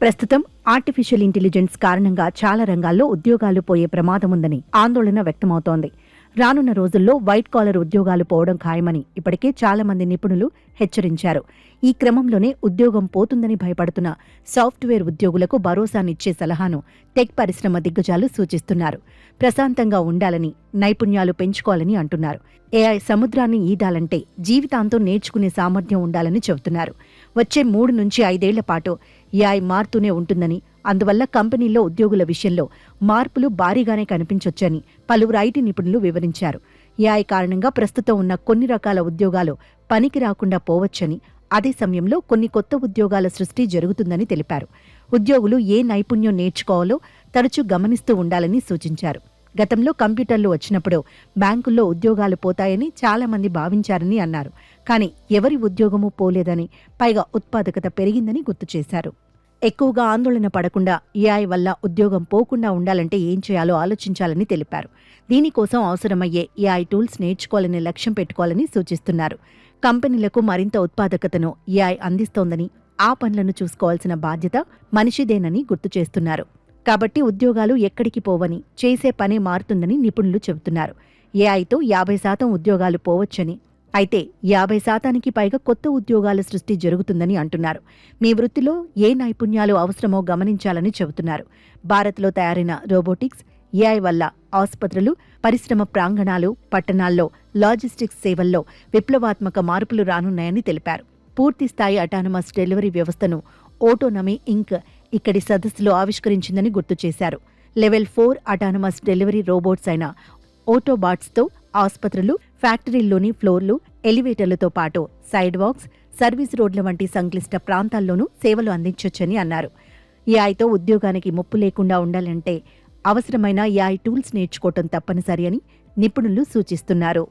ప్రస్తుతం artificial intelligence కారణంగా చాలా రంగాల్లో ఉద్యోగాలు పోయే ప్రమాదం ఉందని ఆందోళన వ్యక్తమవుతోంది. రానున్న రోజుల్లో వైట్ కాలర్ ఉద్యోగాలు పోవడం ఖాయమని ఇప్పటికే చాలా మంది నిపుణులు హెచ్చరించారు. ఈ క్రమంలోనే ఉద్యోగం పోతుందని భయపడుతున్న సాఫ్ట్వేర్ ఉద్యోగులకు భరోసానిచ్చే సలహాను టెక్ పరిశ్రమ దిగ్గజాలు సూచిస్తున్నారు. ప్రశాంతంగా ఉండాలని నైపుణ్యాలు పెంచుకోవాలని అంటున్నారు. ఏఐ సముద్రాన్ని ఈదాలంటే జీవితాంతం నేర్చుకునే సామర్థ్యం ఉండాలని చెబుతున్నారు. వచ్చే మూడు నుంచి ఐదేళ్ళ పాటు ఏఐ మారుతూనే ఉంటుందని అందువల్ల కంపెనీల్లో ఉద్యోగుల విషయంలో మార్పులు భారీగానే కనిపించొచ్చని పలువురు ఐటీ నిపుణులు వివరించారు. ఏఐ కారణంగా ప్రస్తుతం ఉన్న కొన్ని రకాల ఉద్యోగాలు పనికి రాకుండా పోవచ్చని అదే సమయంలో కొన్ని కొత్త ఉద్యోగాల సృష్టి జరుగుతుందని తెలిపారు. ఉద్యోగులు ఏ నైపుణ్యం నేర్చుకోవాలో తరచూ గమనిస్తూ ఉండాలని సూచించారు. గతంలో కంప్యూటర్లు వచ్చినప్పుడు బ్యాంకుల్లో ఉద్యోగాలు పోతాయని చాలామంది భావించారని అన్నారు. కానీ ఎవరి ఉద్యోగమూ పోలేదని పైగా ఉత్పాదకత పెరిగిందని గుర్తు చేశారు. ఎక్కువగా ఆందోళన పడకుండా ఏఐ వల్ల ఉద్యోగం పోకుండా ఉండాలంటే ఏం చేయాలో ఆలోచించాలని తెలిపారు. దీనికోసం అవసరమయ్యే ఏఐ టూల్స్ నేర్చుకోవాలనే లక్ష్యం పెట్టుకోవాలని సూచిస్తున్నారు. కంపెనీలకు మరింత ఉత్పాదకతను ఏఐ అందిస్తోందని ఆ పనులను చూసుకోవాల్సిన బాధ్యత మనిషిదేనని గుర్తు చేస్తున్నారు. కాబట్టి ఉద్యోగాలు ఎక్కడికి పోవని చేసే పనే మారుతుందని నిపుణులు చెబుతున్నారు. ఏఐతో యాభై శాతం ఉద్యోగాలు పోవచ్చని అయితే యాభై శాతానికి పైగా కొత్త ఉద్యోగాల సృష్టి జరుగుతుందని అంటున్నారు. మీ వృత్తిలో ఏ నైపుణ్యాలు అవసరమో గమనించాలని చెబుతున్నారు. భారత్లో తయారైన రోబోటిక్స్ ఏఐ వల్ల ఆసుపత్రులు పరిశ్రమ ప్రాంగణాలు పట్టణాల్లో లాజిస్టిక్స్ సేవల్లో విప్లవాత్మక మార్పులు రానున్నాయని తెలిపారు. పూర్తిస్థాయి అటానమస్ డెలివరీ వ్యవస్థను ఓటోనమీ ఇంక్ ఇక్కడి సదస్సులో ఆవిష్కరించిందని గుర్తు చేశారు. Level four autonomous delivery robots అయిన ఓటోబాట్స్తో ఆసుపత్రులు ఫ్యాక్టరీల్లోని ఫ్లోర్లు ఎలివేటర్లతో పాటు సైడ్ వాక్స్ సర్వీస్ రోడ్ల వంటి సంక్లిష్ట ప్రాంతాల్లోనూ సేవలు అందించొచ్చని అన్నారు. ఏఐతో ఉద్యోగానికి ముప్పు లేకుండా ఉండాలంటే అవసరమైన ఏఐ టూల్స్ నేర్చుకోవటం తప్పనిసరి అని నిపుణులు సూచిస్తున్నారు.